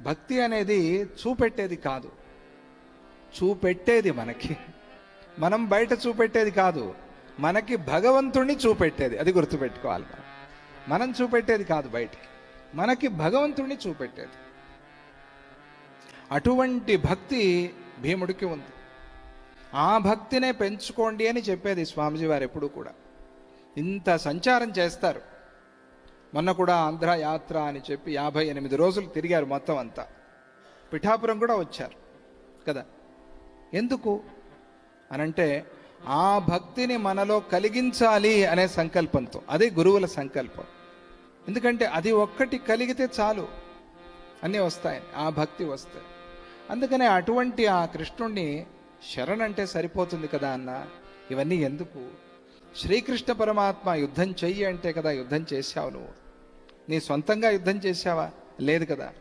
భక్తి అనేది చూపెట్టేది కాదు. చూపెట్టేది మనకి. మనం బయట చూపెట్టేది కాదు. మనకి భగవంతుణ్ణి చూపెట్టేది. అది గుర్తుపెట్టుకోవాలి మనం. మనం చూపెట్టేది కాదు బయటికి. మనకి భగవంతుణ్ణి చూపెట్టేది. అటువంటి భక్తి భీముడికి ఉంది. ఆ భక్తినే పెంచుకోండి అని చెప్పేది స్వామిజీ వారు ఎప్పుడు కూడా. ఇంత సంచారం చేస్తారు. మొన్న కూడా ఆంధ్ర యాత్ర అని చెప్పి యాభై ఎనిమిది రోజులు తిరిగారు మొత్తం అంతా. పిఠాపురం కూడా వచ్చారు. కదా? ఎందుకు? అనంటే ఆ భక్తిని మనలో కలిగించాలి అనే సంకల్పంతో. అదే గురువుల సంకల్పం. ఎందుకంటే అది ఒక్కటి కలిగితే చాలు. అన్నీ వస్తాయి. ఆ భక్తి వస్తాయి అందుకనే అటువంటి ఆ కృష్ణుణ్ణి శరణ్ అంటే సరిపోతుంది కదా అన్న? ఇవన్నీ ఎందుకు? శ్రీకృష్ణ పరమాత్మ యుద్ధం చెయ్యి అంటే కదా యుద్ధం చేశావు నువ్వు. నీ సొంతంగా యుద్ధం చేశావా? లేదు కదా.